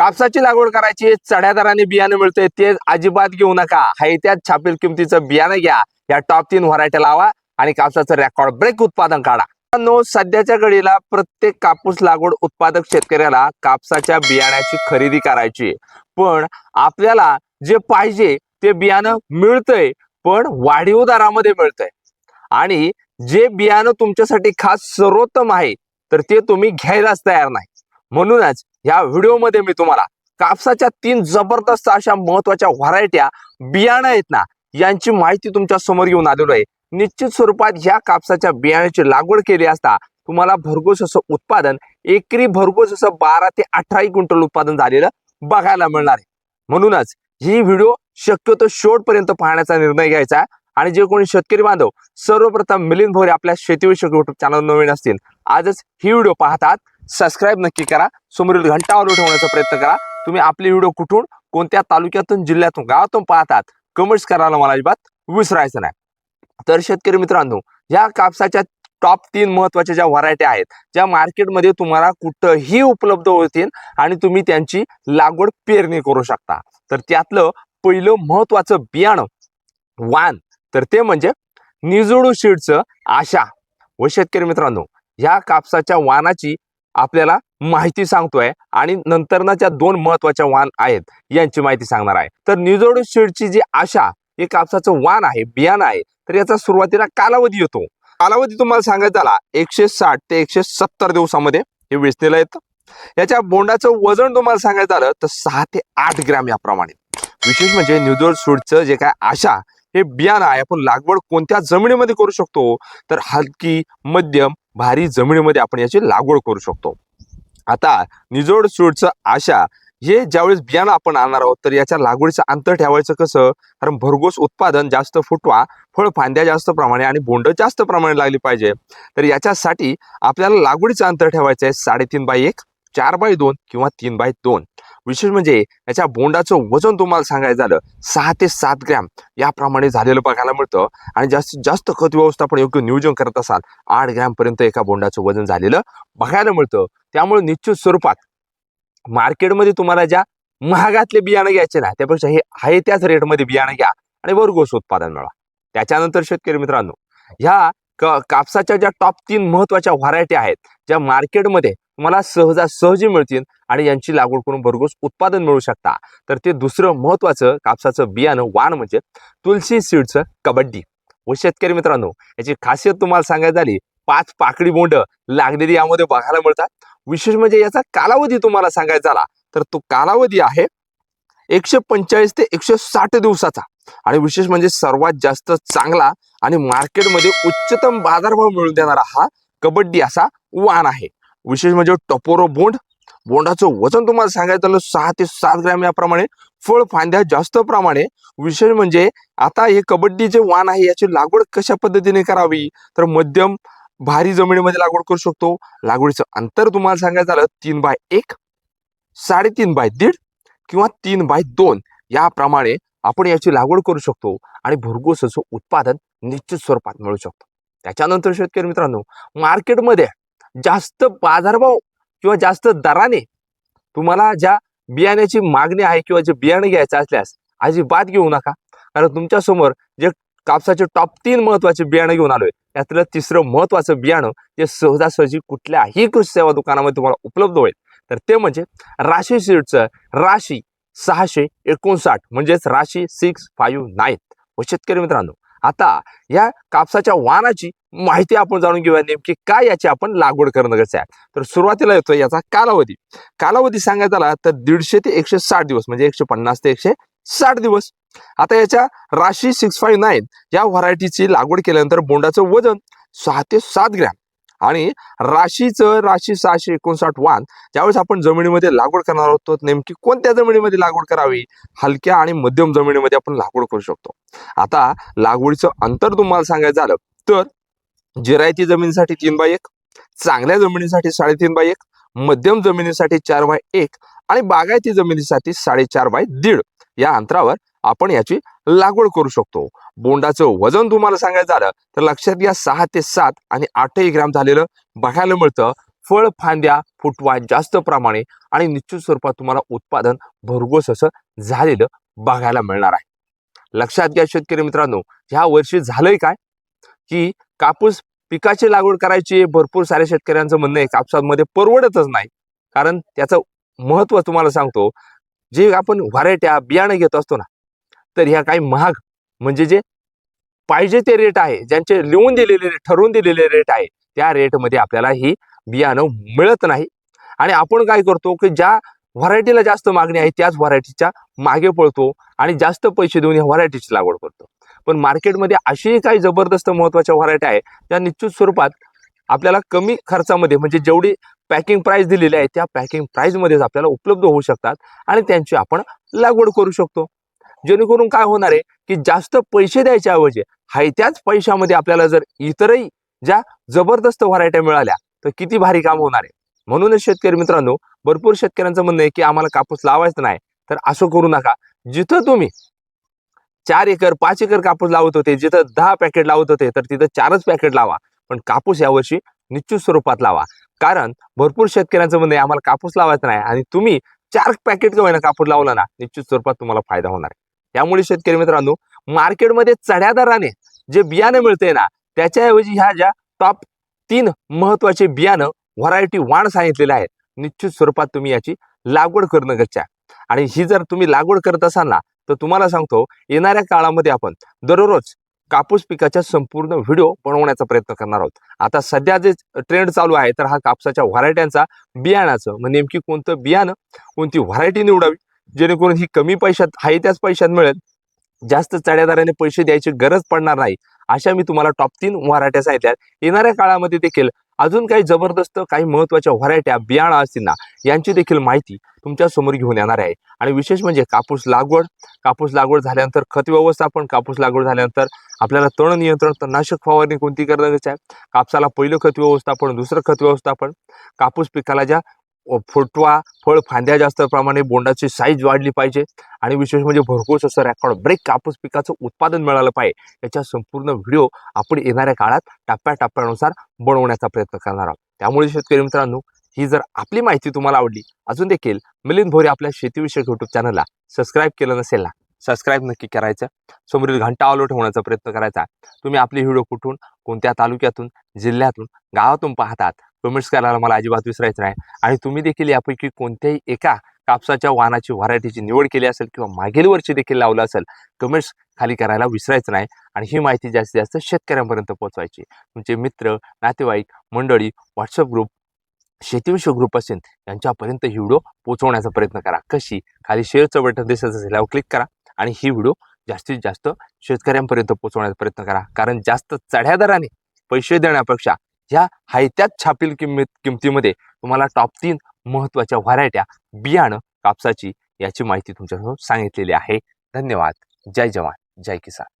कापसाची लागवड करायची चढ्या दराने बियाणं मिळतंय ते अजिबात घेऊ नका. हैत्यात छापील किमतीचं बियाणं घ्या. या टॉप तीन व्हरायटी लावा आणि कापसाचं रेकॉर्ड ब्रेक उत्पादन काढा. नो सध्याच्या घडीला प्रत्येक कापूस लागवड उत्पादक शेतकऱ्याला कापसाच्या बियाण्याची खरेदी करायची पण आपल्याला जे पाहिजे ते बियाणं मिळतंय पण वाढीव दरामध्ये मिळतंय. आणि जे बियाणं तुमच्यासाठी खास सर्वोत्तम आहे तर ते तुम्ही घ्यायलाच तयार नाही. म्हणूनच या व्हिडिओमध्ये मी तुम्हाला कापसाच्या तीन जबरदस्त अशा महत्त्वाच्या व्हरायट्या बियाणं आहेत ना यांची माहिती तुमच्यासमोर घेऊन आलेलो आहे. निश्चित स्वरूपात ह्या कापसाच्या बियाण्याची लागवड केली असता तुम्हाला भरघोस असं उत्पादन एकरी भरघोस असं बारा ते अठरा क्विंटल उत्पादन झालेलं बघायला मिळणार आहे. म्हणूनच ही व्हिडिओ शक्यतो शेवटपर्यंत पाहण्याचा निर्णय घ्यायचा आहे. आणि जे कोणी शेतकरी बांधव सर्वप्रथम मिलिंद भोरे आपल्या शेतीविषयक युट्यूब चॅनल नवीन असतील आजच ही व्हिडिओ पाहतात. सबस्क्राईब नक्की करा. समोरील घंटा वाजवून ठेवण्याचा प्रयत्न करा. तुम्ही आपले व्हिडिओ कुठून कोणत्या तालुक्यातून जिल्ह्यातून गावातून पाहतात कमेंट्स करायला मला अजिबात विसरायचं नाही. तर शेतकरी मित्रांनो या कापसाच्या टॉप तीन महत्त्वाच्या ज्या व्हरायटी आहेत ज्या मार्केटमध्ये तुम्हाला कुठंही उपलब्ध होतील आणि तुम्ही त्यांची लागवड पेरणी करू शकता. तर त्यातलं पहिलं महत्वाचं बियाणं वाण. तर ते म्हणजे निजोडू शीडचं आशा. व शेतकरी मित्रांनो ह्या कापसाच्या वानाची आपल्याला माहिती सांगतोय आणि नंतरनं ज्या दोन महत्त्वाच्या वाण आहेत यांची माहिती सांगणार आहे. तर निजोड सीडची जी आशा हे कापसाचं वाण आहे बियाणं आहे तर याचा सुरुवातीला कालावधी येतो. कालावधी तुम्हाला सांगायचा झाला एकशे साठ ते एकशे सत्तर दिवसामध्ये हे वेचणीला येतं याच्या बोंडाचं वजन तुम्हाला सांगायचं झालं तर सहा ते आठ ग्रॅम याप्रमाणे. विशेष म्हणजे न्यूजोड सूडचं जे काय आशा हे बियाणं आहे आपण लागवड कोणत्या जमिनीमध्ये करू शकतो? तर हलकी मध्यम भारी जमिनीमध्ये आपण याची लागवड करू शकतो. आता निजोड सूडचं आशा हे ज्यावेळेस बियाणं आपण आणणार आहोत तर याच्या लागवडीचं अंतर ठेवायचं कसं? कारण भरघोस उत्पादन जास्त फुटवा फळ फांद्या जास्त प्रमाणे आणि बोंड जास्त प्रमाणे लागली पाहिजे. तर याच्यासाठी आपल्याला लागवडीचं अंतर ठेवायचं आहे साडेतीन बाय एक चार बाय दोन किंवा तीन बाय दोन. विशेष म्हणजे याच्या बोंडाचं वजन तुम्हाला सांगायचं झालं सहा ते सात ग्रॅम याप्रमाणे झालेलं बघायला मिळतं. आणि जास्तीत जास्त खत व्यवस्थापन योग्य नियोजन करत असाल आठ ग्रॅमपर्यंत एका बोंडाचं वजन झालेलं बघायला मिळतं. त्यामुळे निश्चित स्वरूपात मार्केटमध्ये तुम्हाला ज्या महागातले बियाणं घ्यायचे ना त्यापेक्षा हे आहे त्याच रेटमध्ये बियाणं घ्या आणि भरघोस उत्पादन मिळवा. त्याच्यानंतर शेतकरी मित्रांनो ह्या क कापसाच्या ज्या टॉप तीन महत्त्वाच्या व्हरायटी आहेत ज्या मार्केटमध्ये तुम्हाला सहजासहजी मिळतील आणि यांची लागवड करून भरघोस उत्पादन मिळू शकता. तर ते दुसरं महत्वाचं कापसाचं बियाणं वाण म्हणजे तुलसी सीडचं कबड्डी. व शेतकरी मित्रांनो याची खासियत तुम्हाला सांगायची झाली पाच पाकडी बोंड लागलेली यामध्ये बघायला मिळतात. विशेष म्हणजे याचा कालावधी तुम्हाला सांगायचा झाला तर तो कालावधी आहे एकशे पंचेचाळीस ते एकशे साठ दिवसाचा. आणि विशेष म्हणजे सर्वात जास्त चांगला आणि मार्केटमध्ये उच्चतम बाजारभाव मिळून देणारा हा कबड्डी असा वाण आहे. विशेष म्हणजे टपोरो बोंड. बोंडाचं वजन तुम्हाला सांगायचं झालं सहा ते सात ग्रॅम याप्रमाणे. फळ फांद्या जास्त प्रमाणे. विशेष म्हणजे आता हे कबड्डी जे वाण आहे याची लागवड कशा पद्धतीने करावी? तर मध्यम भारी जमिनीमध्ये लागवड करू शकतो. लागवडीचं अंतर तुम्हाला सांगायचं झालं तीन बाय एक साडेतीन बाय दीड किंवा तीन बाय दोन याप्रमाणे आपण याची लागवड करू शकतो आणि भरघोस असं उत्पादन निश्चित स्वरूपात मिळू शकतो. त्याच्यानंतर शेतकरी मित्रांनो मार्केटमध्ये जास्त बाजारभाव किंवा जास्त दराने तुम्हाला ज्या बियाण्याची मागणी आहे किंवा जे बियाणं घ्यायचं असल्यास अजिबात घेऊ नका. कारण तुमच्यासमोर जे कापसाचे टॉप तीन महत्त्वाचे बियाणं घेऊन आलोय त्यातलं तिसरं महत्वाचं बियाणं जे सहजासहजी कुठल्याही कृषी सेवा दुकानामध्ये तुम्हाला उपलब्ध होईल. तर ते म्हणजे राशी सीडचं राशी सहाशे एकोणसाठ म्हणजेच राशी सिक्स फाईव्ह नाईन व शेतकरी मित्रांनो आता या कापसाच्या वाणाची माहिती आपण जाणून घेऊया नेमकी काय याची आपण लागवड करणं गरजेचं आहे. तर सुरुवातीला येतो याचा कालावधी. कालावधी सांगायचा झाला तर दीडशे ते एकशे साठ दिवस म्हणजे एकशे पन्नास ते एकशे साठ दिवस. आता याच्या राशी सिक्स फाईव्ह नाईन या व्हरायटीची लागवड केल्यानंतर बोंडाचं वजन सहा ते सात ग्रॅम आणि राशीचं राशी सहाशे एकोणसाठ वाण ज्यावेळेस आपण जमिनीमध्ये लागवड करणार आहोत. नेमकी कोणत्या जमिनीमध्ये लागवड करावी? हलक्या आणि मध्यम जमिनीमध्ये आपण लागवड करू शकतो. आता लागवडीचं अंतर तुम्हाला सांगायचं झालं तर जिरायती जमिनीसाठी तीन बाय एक चांगल्या जमिनीसाठी साडेतीन बाय एक मध्यम जमिनीसाठी चार बाय एक आणि बागायती जमिनीसाठी साडेचार बाय दीड या अंतरावर आपण याची लागवड करू शकतो. बोंडाचं वजन तुम्हाला सांगायचं झालं तर लक्षात घ्या सहा ते सात आणि आठही ग्रॅम झालेलं बघायला मिळतं. फळ फांद्या फुटवा जास्त प्रमाणे आणि निश्चित स्वरूपात तुम्हाला उत्पादन भरघोस असं झालेलं बघायला मिळणार आहे. लक्षात घ्या शेतकरी मित्रांनो ह्या वर्षी झालंय काय? की कापूस पिकाची लागवड करायची भरपूर साऱ्या शेतकऱ्यांचं म्हणणं आहे कापसामध्ये परवडतच नाही. कारण त्याचं महत्त्व तुम्हाला सांगतो जे आपण व्हरायट्या बियाणं घेत असतो ना तर ह्या काही महाग म्हणजे जे पाहिजे ते रेट आहे ज्यांचे लिहून दिलेले ठरवून दिलेले रेट आहे त्या रेटमध्ये आपल्याला ही बियाणं मिळत नाही. आणि आपण काय करतो की ज्या व्हरायटीला जास्त मागणी आहे त्याच व्हरायटीच्या मागे पळतो आणि जास्त पैसे देऊन या व्हरायटीची लागवड करतो. पण मार्केटमध्ये अशी काही जबरदस्त महत्त्वाच्या व्हरायटी आहे त्या निश्चित स्वरूपात आपल्याला कमी खर्चामध्ये म्हणजे जेवढी पॅकिंग प्राईस दिलेली आहे त्या पॅकिंग प्राईजमध्येच आपल्याला उपलब्ध होऊ शकतात आणि त्यांची आपण लागवड करू शकतो. जेणेकरून काय होणार आहे की जास्त पैसे द्यायच्या ऐवजी हाय त्याच पैशामध्ये आपल्याला जर इतरही ज्या जबरदस्त व्हरायट्या मिळाल्या तर किती भारी काम होणार आहे. म्हणूनच शेतकरी मित्रांनो भरपूर शेतकऱ्यांचं म्हणणं आहे की आम्हाला कापूस लावायचा नाही तर असं करू नका. जिथं तुम्ही चार एकर पाच एकर कापूस लावत होते जिथं दहा पॅकेट लावत होते तर तिथं चारच पॅकेट लावा. पण कापूस यावर्षी निश्चित स्वरूपात लावा. कारण भरपूर शेतकऱ्यांचं म्हणणं आहे आम्हाला कापूस लावायचा नाही आणि तुम्ही चार पॅकेट का होईना कापूस लावला ना निश्चित स्वरूपात तुम्हाला फायदा होणार आहे. त्यामुळे शेतकरी मित्रांनो मार्केटमध्ये चढ्या दराने जे बियाणं मिळते ना त्याच्याऐवजी ह्या ज्या टॉप तीन महत्त्वाचे बियाणं व्हरायटी वाण सांगितलेले आहेत निश्चित स्वरूपात तुम्ही याची लागवड करणं गरजेचं आणि ही जर तुम्ही लागवड करत असाल ना तर तुम्हाला सांगतो येणाऱ्या काळामध्ये आपण दररोज कापूस पिकाचा संपूर्ण व्हिडिओ बनवण्याचा प्रयत्न करणार आहोत. आता सध्या जे ट्रेंड चालू आहे तर हा कापसाच्या व्हरायट्यांचा बियाणाचं मग नेमकी कोणतं बियाणं कोणती व्हरायटी निवडावी जेणेकरून ही कमी पैशात आहे त्याच पैशात मिळेल. जास्त चढ्या दराने पैसे द्यायची गरज पडणार नाही अशा मी तुम्हाला टॉप तीन व्हरायट्या सांगितल्या. येणाऱ्या काळामध्ये देखील अजून काही जबरदस्त काही महत्त्वाच्या व्हरायट्या बियाणं असतील ना यांची देखील माहिती तुमच्यासमोर घेऊन येणार आहे. आणि विशेष म्हणजे कापूस लागवड कापूस लागवड झाल्यानंतर खत व्यवस्थापन कापूस लागवड झाल्यानंतर आपल्याला तण नियंत्रण तणनाशक फवारणी कोणती गरजेचं आहे? कापसाला पहिलं खत व्यवस्थापन दुसरं खत व्यवस्थापन. कापूस पिकाला ज्या फुटवा फळ फांद्या जास्त प्रमाणे बोंडाची साईज वाढली पाहिजे. आणि विशेष म्हणजे भरपूर असं रेकॉर्ड ब्रेक कापूस पिकाचं उत्पादन मिळालं पाहिजे. याच्या संपूर्ण व्हिडिओ आपण येणाऱ्या काळात टप्प्याटप्प्यानुसार बनवण्याचा प्रयत्न करणार आहोत. त्यामुळे शेतकरी मित्रांनो ही जर आपली माहिती तुम्हाला आवडली अजून देखील मिलिंद भोरे आपल्या शेतीविषयक युट्यूब चॅनलला सबस्क्राईब केलं नसेल ना सबस्क्राईब नक्की करायचं. समोरील घंटा ऑलो ठेवण्याचा प्रयत्न करायचा. तुम्ही आपले व्हिडिओ कुठून कोणत्या तालुक्यातून जिल्ह्यातून गावातून पाहतात कमेंट्स करायला मला अजिबात विसरायचं नाही. आणि तुम्ही देखील यापैकी कोणत्याही एका कापसाच्या वाहनाची व्हरायटीची निवड केली असेल किंवा मागील वर्षी देखील लावलं असेल कमेंट्स खाली करायला विसरायचं नाही. आणि ही माहिती जास्तीत जास्त शेतकऱ्यांपर्यंत पोहोचवायची. तुमचे मित्र नातेवाईक मंडळी व्हॉट्सअप ग्रुप शेतीविषयक ग्रुप असेल यांच्यापर्यंत ही व्हिडिओ पोहोचवण्याचा प्रयत्न करा. कशी? खाली शेअरचं बटन दिसत असेल यावर क्लिक करा आणि ही व्हिडिओ जास्तीत जास्त शेतकऱ्यांपर्यंत पोहोचवण्याचा प्रयत्न करा. कारण जास्त चढ्या दराने पैसे देण्यापेक्षा ह्या हायत्याच छापील किंमत किमतीमध्ये तुम्हाला टॉप तीन महत्त्वाच्या व्हरायट्या बियाणं कापसाची याची माहिती तुमच्यासमोर सांगितलेली आहे. धन्यवाद. जय जवान. जय किसान.